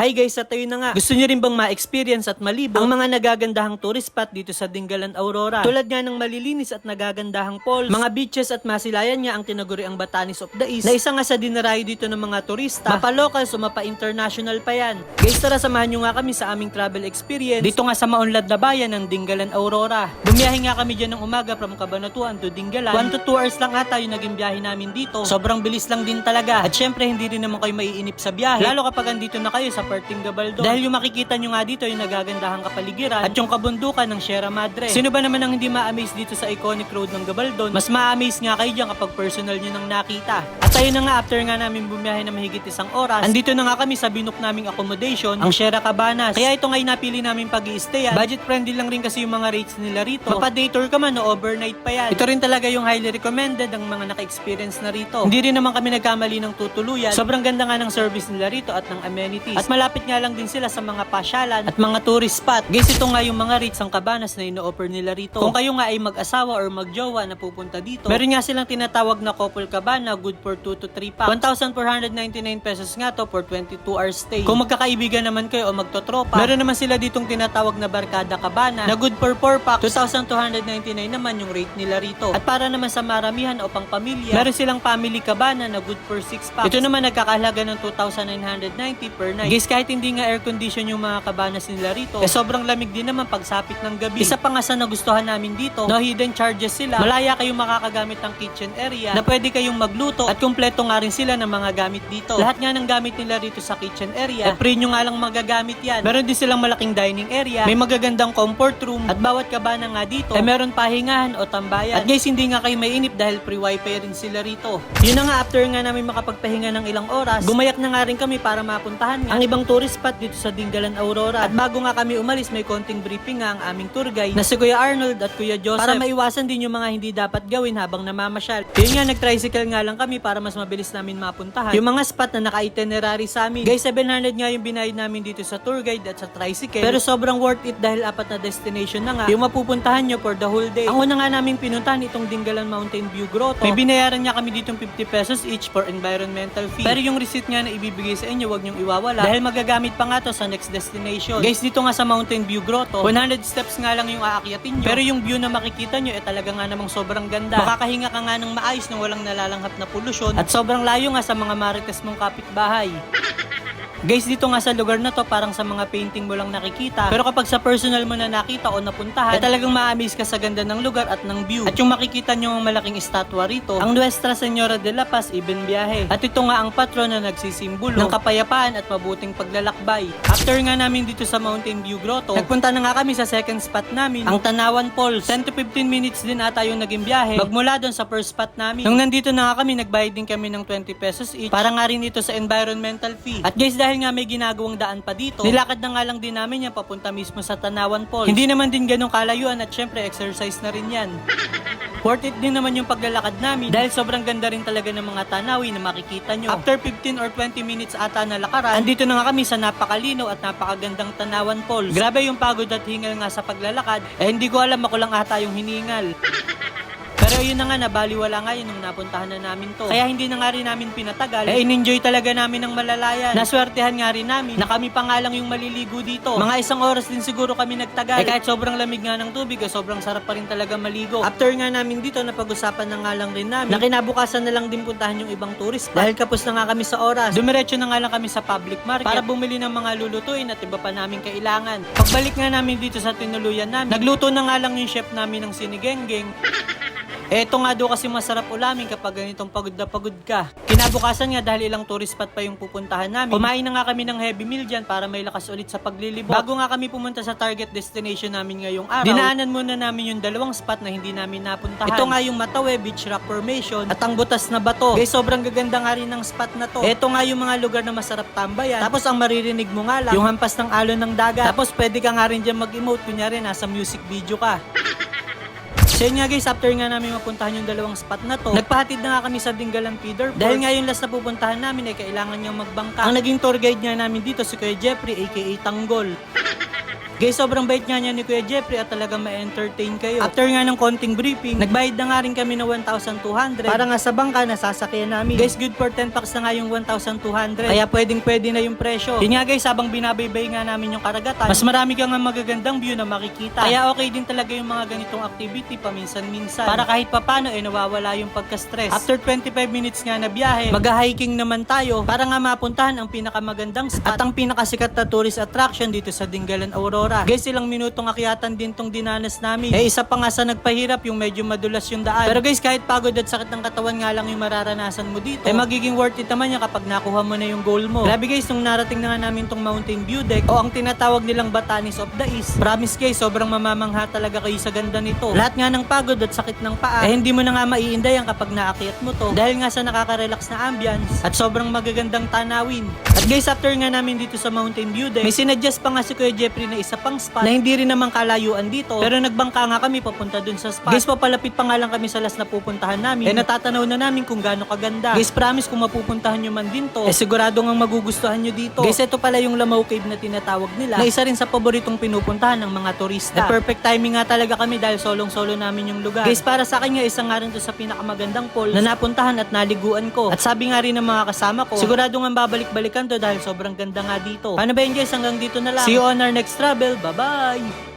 Hi guys, at ayun na nga. Gusto nyo rin bang ma-experience at malibang ang mga nagagandahang tourist spot dito sa Dingalan Aurora? Tulad nga ng malilinis at nagagandahang falls, mga beaches at masilayan niya ang tinaguri ang Batanes of the East na isa nga sa dinarayo dito ng mga turista, mapa-local o mapa-international pa yan. Guys, tara samahan nyo nga kami sa aming travel experience dito nga sa maunlad na bayan ng Dingalan Aurora. Bumiyahe nga kami dyan ng umaga from Cabanatuan to Dingalan. 1 to 2 hours lang ata yung naging biyahe namin dito. Sobrang bilis lang din talaga. At syempre, hindi rin naman kayo maiinip sa biyahe. Lalo kapag andito na kayo sa Perting Gabaldon. Dahil yung makikita nyo nga dito yung nagagandahang kapaligiran at yung kabundukan ng Sierra Madre. Sino ba naman ang hindi ma-amaze dito sa iconic road ng Gabaldon? Mas ma-amaze nga kayo dyan kapag personal nyo nang nakita. At ayun na nga, after nga namin bumiyahe na mahigit isang oras, andito na nga kami sa binook naming accommodation, ang Sierra Cabanas. Kaya ito nga yung napili namin pag i Budget friendly lang rin kasi yung mga rates nila rito. Mapa-day tour ka man o overnight pa yan. Ito rin talaga yung highly recommended ang mga naka-experience na rito. Hindi rin naman kami nagkamali ng tutuluyan. Sobrang ganda nga ng service nila rito at ng amenities. At malapit nga lang din sila sa mga pasyalan at mga tourist spot. Guys, ito nga yung mga rates ang kabanas na ino-offer nila rito. Kung kayo nga ay mag-asawa or magjowa na pupunta dito, meron nga silang tinatawag na couple cabana, good for 2 to 3 packs. 1,499 pesos nga to for 22 hours stay. Kung magkakaibigan naman kayo o magtotropa, meron naman sila ditong tinatawag na barkada cabana na good for 4 packs. 2,299 naman yung rate nila rito. At para naman sa maramihan o pang pamilya, meron silang family cabana na good for 6 packs. Ito naman nagkakahalaga ng 2,990 per night. Guys, kahit hindi nga air condition yung mga cabanas nila rito, eh sobrang lamig din naman pagsapit ng gabi. Isa pa nga sa nagustuhan namin dito, no hidden charges sila. Malaya kayong makakagamit ng kitchen area na pwede kayong magluto at kumpleto nga rin sila ng mga gamit dito. Lahat nga ng gamit nila rito sa kitchen area, eh free nyo nga lang magagamit yan. Meron din silang malaking dining area, may magagandang comfort room, at bawat kabana nga dito, eh meron pahingahan o tambayan. At guys, hindi nga kayo mainip dahil free wifi rin sila rito. Yun na nga, after nga namin makapagpahinga ng ilang oras, gumayak na nga rin kami para mapuntahan nga ang ibang tourist spot dito sa Dingalan Aurora. At bago nga kami umalis, may konting briefing nga ang aming tour guide na si Kuya Arnold at Kuya Joseph para maiwasan din yung mga hindi dapat gawin habang namamasyal. Yun nga, nag-tricycle nga lang kami para mas mabilis namin mapuntahan yung mga spot na naka-itinerary sa amin. Guys, 700 nga yung binayad namin dito sa tour guide at sa tricycle. Pero sobrang worth it dahil apat na destination na nga yung mapupuntahan nyo for the whole day. Ang una nga namin pinuntahan itong Dingalan Mountain View Grotto. May binayaran niya kami ditong 50 pesos each for environmental fee. Pero yung receipt nga na ibibigay sa inyo, wag niyong iwawala dahil magagamit pa nga to sa next destination. Guys, dito nga sa Mountain View Grotto, 100 steps nga lang yung aakyatin nyo. Pero yung view na makikita nyo, eh talaga nga namang sobrang ganda. Makakahinga ka nga ng maayos nang walang nalalanghap na polusyon at sobrang layo nga sa mga marites mong kapitbahay. Guys, dito nga sa lugar na to, parang sa mga painting mo lang nakikita. Pero kapag sa personal mo na nakita o napuntahan, ay talagang ma-amaze ka sa ganda ng lugar at ng view. At yung makikita nyo ang malaking estatwa rito, ang Nuestra Senora de la Paz Ibn Biyahe. At ito nga ang patron na nagsisimbolo ng kapayapaan at mabuting paglalakbay. After nga namin dito sa Mountain View Grotto, nagpunta na nga kami sa second spot namin, ang Tanawan Falls. 10 to 15 minutes din ata yung naging biyahe. Magmula doon sa first spot namin. Nung nandito na nga kami, nagbayad din kami ng 20 pesos each. Para nga rin ito sa environmental fee. At guys, dahil nga may ginagawang daan pa dito, nilakad na nga lang din namin yan papunta mismo sa Tanawan Falls. Hindi naman din ganong kalayuan at syempre exercise na rin yan. Worth it din naman yung paglalakad namin dahil sobrang ganda rin talaga ng mga tanawi na makikita nyo. After 15 or 20 minutes ata na lakaran, andito na nga kami sa napakalino at napakagandang Tanawan Falls. Grabe yung pagod at hingal nga sa paglalakad, eh hindi ko alam ako lang ata yung hiningal. Pero yun na nga, nabaliwala nga yun nung napuntahan na namin to. Kaya hindi na nga rin namin pinatagal. Eh, in-enjoy talaga namin ng malalayan. Naswertehan nga rin namin na kami pa nga lang yung maliligo dito. Mga isang oras din siguro kami nagtagal. Eh, kahit sobrang lamig nga ng tubig, eh, sobrang sarap pa rin talaga maligo. After nga namin dito, napag-usapan na nga lang rin namin na kinabukasan na lang din puntahan yung ibang tourist. Dahil kapos na nga kami sa oras. Dumiretso na nga lang kami sa public market para bumili ng mga lulutuin at iba pa namin kailangan. Pagbalik nga namin dito sa tinuluyan namin, nagluto na nga lang yung chef namin ng sinigenggeng. Eto nga daw kasi masarap ulamin kapag ganitong pagod na pagod ka. Kinabukasan nga dahil ilang tourist spot pa yung pupuntahan namin. Kumain na nga kami ng heavy meal dyan para may lakas ulit sa paglilibot. Bago nga kami pumunta sa target destination namin ngayong araw, dinaanan muna namin yung dalawang spot na hindi namin napuntahan. Ito nga yung Matawe Beach Rock Formation at ang butas na bato. Guys, sobrang gaganda nga rin ng spot na to. Ito nga yung mga lugar na masarap tambayan. Tapos ang maririnig mo nga lang, yung hampas ng alon ng dagat. Tapos pwede ka nga rin dyan mag-emote, kunyari nasa music video ka. So yun nga guys, after nga namin mapuntahan yung dalawang spot na to, nagpahatid na nga kami sa Dingalan Feeder. Dahil nga yung last na pupuntahan namin ay kailangan niyang magbangka. Ang naging tour guide nga namin dito si Kuya Jeffrey aka Tanggol. Guys, sobrang bait nga niya ni Kuya Jeffrey at talaga ma-entertain kayo. After nga ng konting briefing, nagbayad na nga rin kami ng 1,200 para nga sa bangka na sasakyan namin. Guys, good for 10 packs na nga yung 1,200. Kaya pwedeng pwede na yung presyo. Yun nga guys, habang binabaybay nga namin yung karagatan, mas marami ka nga magagandang view na makikita. Kaya okay din talaga yung mga ganitong activity paminsan-minsan. Para kahit papano eh nawawala yung pagka-stress. After 25 minutes nga na biyahe, mag-hiking naman tayo para nga mapuntahan ang pinakamagandang spot at ang pinakasikat na tourist attraction dito sa Dingalan Aurora. Guys, ilang minutong akyatan din tong dinanas namin. Eh isa pa nga sa nagpahirap yung medyo madulas yung daan. Pero guys, kahit pagod at sakit ng katawan nga lang yung mararanasan mo dito, eh magiging worth it naman yan kapag nakuha mo na yung goal mo. Grabe guys, nung narating na nga namin tong mountain view deck o ang tinatawag nilang Batanes of the East. Promise guys, sobrang mamamangha talaga kayo sa ganda nito. Lahat nga ng pagod at sakit ng paa, eh hindi mo na nga maiindayan kapag naakyat mo to dahil nga sa nakaka-relax na ambience at sobrang magagandang tanawin. At guys, after nga namin dito sa Mountain View Deck, may sinadjust pa nga si Kuya Jeffrey na isa pang spot na hindi rin naman kalayuan dito pero nagbangka nga kami papunta dun sa spot. Guys, papalapit pa nga lang kami sa last na pupuntahan namin eh natatanaw na namin kung gaano kaganda. Guys, promise kung mapupuntahan nyo man din to, eh sigurado nga magugustuhan nyo dito. Guys, ito pala yung Lamaw Cave na tinatawag nila na isa rin sa paboritong pinupuntahan ng mga turista. Eh, perfect timing nga talaga kami dahil solong-solo namin yung lugar. Guys, para sa akin nga isa nga rin to sa pinakamagandang falls na napuntahan at naliguan ko. At sabi nga rin ng mga kasama ko, sigurado nga babalik-balikan to dahil sobrang ganda nga dito. Paano ba yun guys? Hanggang dito na lang. See you on our next travel. Bye-bye!